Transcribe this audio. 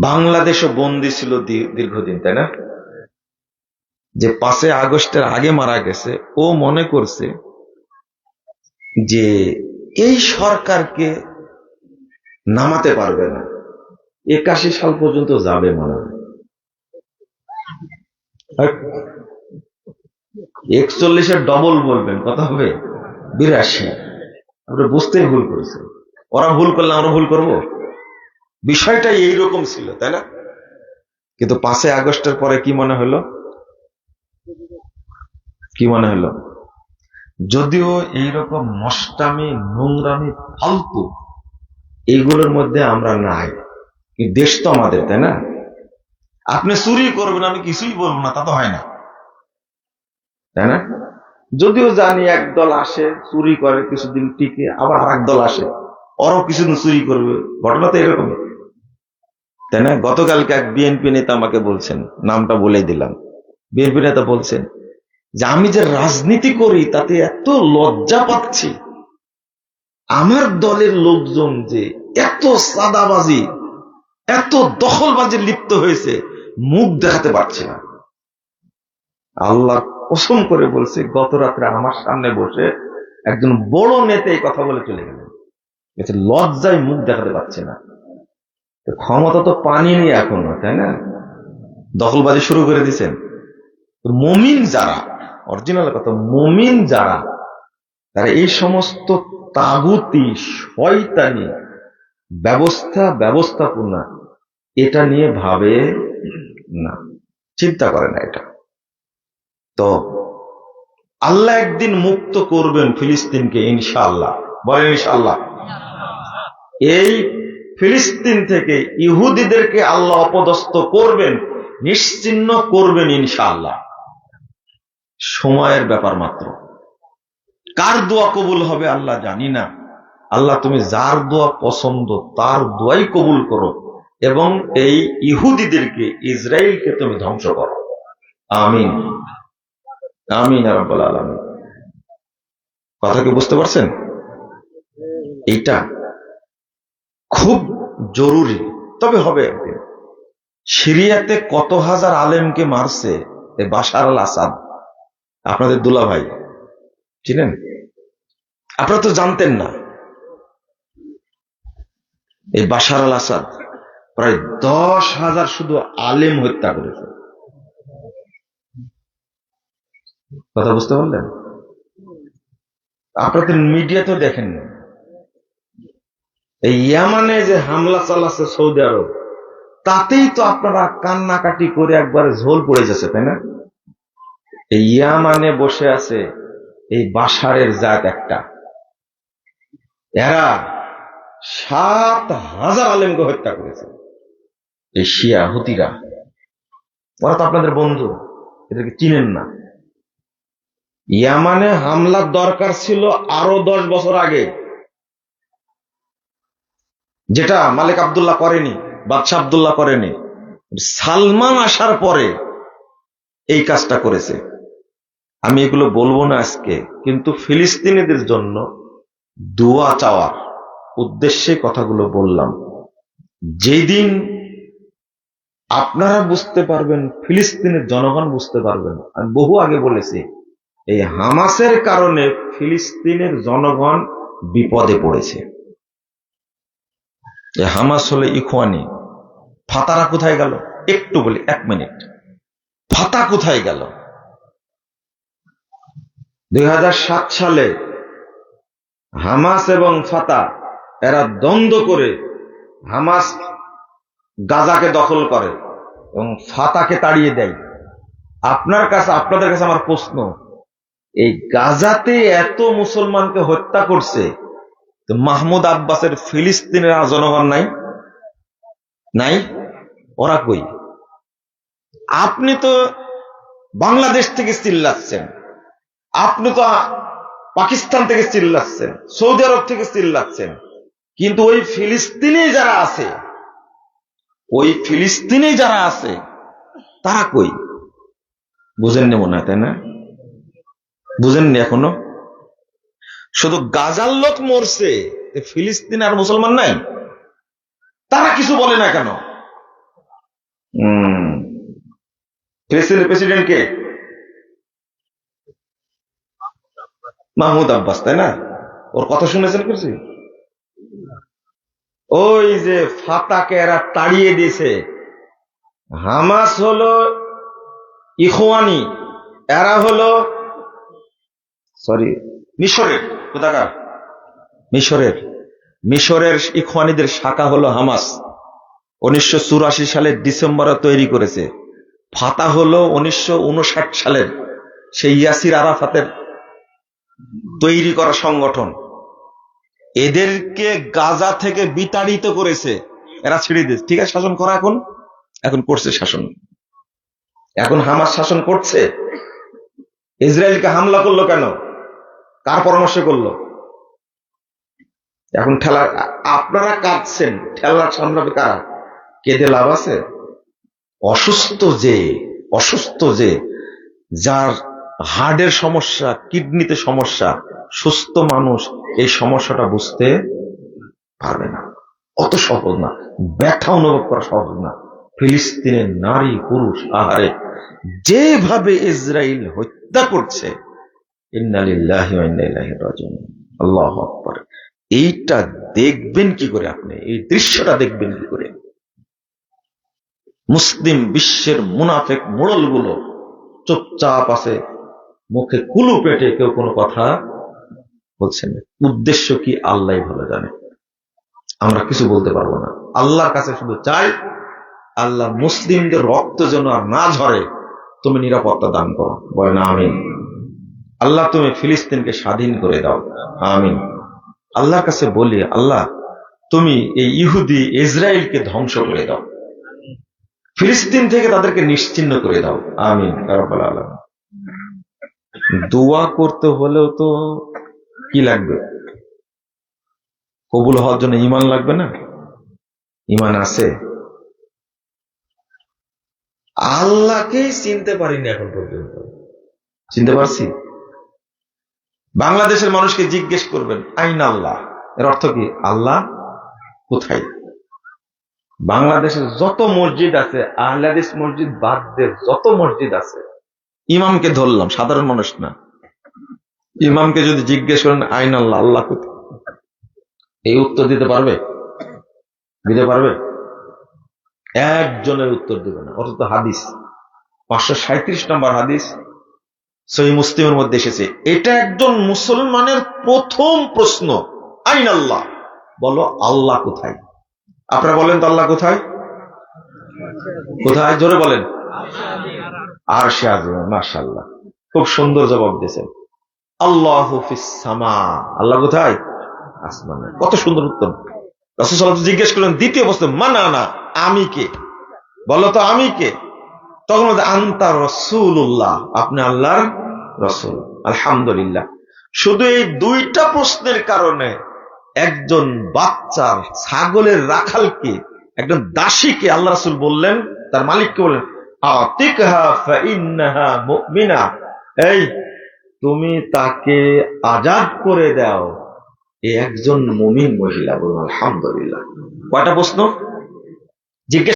বাংলাদেশও বন্দি ছিল দীর্ঘদিন, তাই না? যে পাঁচে আগস্টের আগে মারা গেছে, ও মনে করছে যে এই সরকারকে নামাতে পারবে না। একাশি সাল পর্যন্ত যাবে হয়। একচল্লিশের ডবল বলবেন কত হবে? বিরাশি। আমরা বুঝতেই ভুল করেছি। ওরা ভুল করলে আমরা ভুল করব? বিষয়টা এইরকম ছিল, তাই না? কিন্তু পাঁচই আগস্টের পরে কি মনে হলো? কি মনে হলো? যদিও এইরকম নষ্টামি নোংরামি, ফালতু এইগুলোর মধ্যে আমরা নাই। দেশ তো আমাদের, তাই না? আপনি চুরি করবেন, আমি কিছুই বলব না, তা তো হয় না। তাই না? যদিও জানি একদল আসে, চুরি করে, কিছুদিন টিকে, আবার আর দল আসে, ওরাও কিছুদিন চুরি করবে। ঘটনা তো এরকম তাই না? গতকালকে এক বিএনপি নেতা আমাকে বলছেন, নামটা বলে দিলাম। বিএনপি নেতা বলছেন যে, আমি যে রাজনীতি করি, তাতে এত লজ্জা পাচ্ছি। আমার দলের লোকজন যে এত সাদাবাজি, এত দখলবাজি লিপ্ত হয়েছে, মুখ দেখাতে পারছে না। আল্লাহ কসম করে বলছে গত রাত্রে আমার সামনে বসে একজন বড় নেতা এই কথা বলে চলে গেলেন। লজ্জায় মুখ দেখাতে পারছে না। ক্ষমতা তো পানি নেই এখনও, তাই না? দখলবাজি শুরু করে দিচ্ছেন মমিন যারা অরিজিনাল কথা, মমিন যারা, তারা এই সমস্ত তাগুতি, শয়তানি, ব্যবস্থা, ব্যবস্থাপনা, এটা নিয়ে ভাবে না। চিন্তা করে না এটা। তো আল্লাহ একদিন মুক্ত করবেন ফিলিস্তিনকে, ইনশাআল্লাহ। বলেন ইনশাআল্লাহ। এই ফিলিস্তিন থেকে ইহুদিদেরকে আল্লাহ অপদস্থ করবেন, নিশ্চিন্ন করবেন ইনশাআল্লাহ। সময়ের ব্যাপার মাত্র। কার দোয়া কবুল হবে আল্লাহ জানি না। আল্লাহ তুমি যার দোয়া পছন্দ, তার দোয়াই কবুল করো এবং এই ইহুদিদেরকে ইসরায়েলকে তুমি ধ্বংস করো। আমিন। আমিন রাব্বুল আলামিন। কথা কি বুঝতে পারছেন? এইটা খুব জরুরি। তবে হবে। একদিন সিরিয়াতে কত হাজার আলেমকে মারছে এ বাশার আল আসাদ? আপনাদের দুলা ভাই চিনেন? আপনারা তো জানতেন না। এই বাশার আল আসাদ প্রায় দশ হাজার শুধু আলেম হত্যা করেছে। কথা বুঝতে পারলেন? আপনারা তো মিডিয়া তো দেখেন না এই ইয়ামানে যে হামলা চালাচ্ছে সৌদি আরব, তাতেই তো আপনারা কান্নাকাটি করে একবার ঝোল পড়ে যাচ্ছে তাই না? এই ইয়ামানে বসে আছে এই বাসারের জাত একটা। এরা সাত হাজার আলেমকে হত্যা করেছে। এই শিয়া হুতিরা, ওরা তো আপনাদের বন্ধু, এদেরকে চিনেন না। ইয়ামানে হামলার দরকার ছিল আরও দশ বছর আগে। যেটা মালিক আবদুল্লাহ করেনি, বাদশাহ আবদুল্লাহ করেনি, সালমান আসার পরে এই কাজটা করেছে। আমি এগুলো বলব না আজকে, কিন্তু ফিলিস্তিনিদের জন্য দোয়া চাওয়ার উদ্দেশ্যে কথাগুলো বললাম। যেদিন আপনারা বুঝতে পারবেন, ফিলিস্তিনের জনগণ বুঝতে পারবেন, আমি বহু আগে বলেছি, এই হামাসের কারণে ফিলিস্তিনের জনগণ বিপদে পড়েছে। এই হামাস হলে ইখওয়ানি। ফাতারা কোথায় গেল? একটু বলি, এক মিনিট। ফাতা কোথায় গেল? দুই সাত সালে হামাস এবং ফাতা, এরা দ্বন্দ্ব করে হামাস গাজাকে দখল করে এবং ফাতাকে তাড়িয়ে দেয়। আপনার কাছে, আপনাদের কাছে আমার প্রশ্ন, এই গাজাতে এত মুসলমানকে হত্যা করছে মাহমুদ আব্বাসের ফিলিস্তিনের জনগণ নাই? নাই? ওরা কই? আপনি তো বাংলাদেশ থেকে চিল্লাচ্ছেন। আপনি তো পাকিস্তান থেকে চিল্লাচ্ছেন, সৌদি আরব থেকে চিল্লাচ্ছেন। কিন্তু ওই ফিলিস্তিনে যারা আছে, ওই ফিলিস্তিনে যারা আছে, তারা কই? বুঝেননি মনে হয়, তাই না? বুঝেননি এখনও? শুধু গাজার লোক মরছে ফিলিস্তিন আর মুসলমান নাই? তারা কিছু বলে না কেন? ফিলিস্তিনের প্রেসিডেন্ট কে? মাহমুদ আব্বাস তাই না? ওর কথা শুনেছেন কিছু? ওই যে ফাতাকে এরা তাড়িয়ে দিয়েছে। হামাস হলো ইখওয়ানি এরা হলো সরি মিশরের। কোথাকার? মিশরের। মিশরের ইখওয়ানিদের শাখা হলো হামাস। উনিশশো চুরাশি সালের ডিসেম্বরে তৈরি করেছে। ফাতা হলো উনিশশো সালের সেই ইয়াসির আরাফাতের তৈরি করা সংগঠন। এদেরকে গাজা থেকে বিতাড়িত করেছে। এরা ছেড়ে দিয়েছে। ঠিক আছে, শাসন করা এখন? এখন করছে শাসন। এখন হামাস শাসন করছে? ইসরায়েলকে হামলা করল কেন? কার পরামর্শ করল? এখন ঠেলা, আপনারা কাঁদছেন ঠেলা সামলাবে কারা? কেঁদে লাভ আছে? অসুস্থ যে অসুস্থ যে, যার হার্টের সমস্যা, কিডনিতে সমস্যা, সুস্থ মানুষ এই সমস্যাটা বুঝতে পারবে না। অত সহজ না, ব্যথা অনুভব করা সহজ না। ফিলিস্তিনের নারী, পুরুষ, আহারে, যেভাবে ইসরায়েল হত্যা করছে আল্লাহু আকবার। এইটা দেখবেন কি করে আপনি? এই দৃশ্যটা দেখবেন কি করে? মুসলিম বিশ্বের মুনাফেক মোড়লগুলো চুপচাপ আছে, মুখে কুলু পেটে কেউ কোনো কথা বলছে না। উদ্দেশ্য কি আল্লাহ ভালো জানে। আমরা কিছু বলতে পারব না। আল্লাহর কাছে শুধু চাই, আল্লাহ মুসলিমদের রক্ত যেন আর না ঝরে, তুমি নিরাপত্তা দান করো। বলে না আমিন। আল্লাহ তুমি ফিলিস্তিনকে স্বাধীন করে দাও। আমিন। আল্লাহর কাছে বলি, আল্লাহ, তুমি এই ইহুদি ইসরায়েলকে ধ্বংস করে দাও। ফিলিস্তিন থেকে তাদেরকে নিশ্চিন্ন করে দাও। আমিন আলামিন। দোয়া করতে হলেও তো কি লাগবে? কবুল হওয়ার জন্য ইমান লাগবে না? ইমান আছে। আল্লাহকেই চিনতে পারিনি এখন পর্যন্ত। চিনতে পারছি? বাংলাদেশের মানুষকে জিজ্ঞেস করবেন, আইন আল্লাহ? এর অর্থ কি, আল্লাহ কোথায়? বাংলাদেশের যত মসজিদ আছে আহলাদিস মসজিদ বাদ দিয়ে যত মসজিদ আছে, ইমামকে ধরলাম, সাধারণ মানুষ না। ইমামকে যদি জিজ্ঞেস করেন, আইন আল্লাহ আল্লাহ কোথায়? এই উত্তর দিতে পারবে? দিতে পারবে? একজনের উত্তর দিবে না, অথচ হাদিস, পাঁচশো সাঁত্রিশ নম্বর হাদিস সহি মুসলিমের মধ্যে এসেছে। এটা একজন মুসলমানের প্রথম প্রশ্ন, আইন আল্লাহ। বলো, আল্লাহ কোথায়? আপনারা বলেন তো আল্লাহ কোথায়? কোথায়? জোরে বলেন। আর সে আজ মার্শাল্লাহ খুব সুন্দর জবাব দিয়েছেন। আল্লাহ সামা। আল্লাহ কোথায়? আসমানে। কত সুন্দর উত্তর। রসুল জিজ্ঞেস করলেন, দ্বিতীয় প্রশ্ন মানা না আমি কে? বলো তো, আমি কে? তখন বলতে, আন্তা রসুল্লাহ আপনি আল্লাহর রসুল। আলহামদুলিল্লাহ। শুধু এই দুইটা প্রশ্নের কারণে একজন বাচ্চার ছাগলের রাখালকে একজন দাসীকে আল্লাহ রাসুল বললেন তার মালিককে বললেন এই তুমি তাকে আজাদ করে দাও। এ একজন মুমিন মহিলা বলুন আলহামদুলিল্লাহ। কয়টা প্রশ্ন? জিজ্ঞেস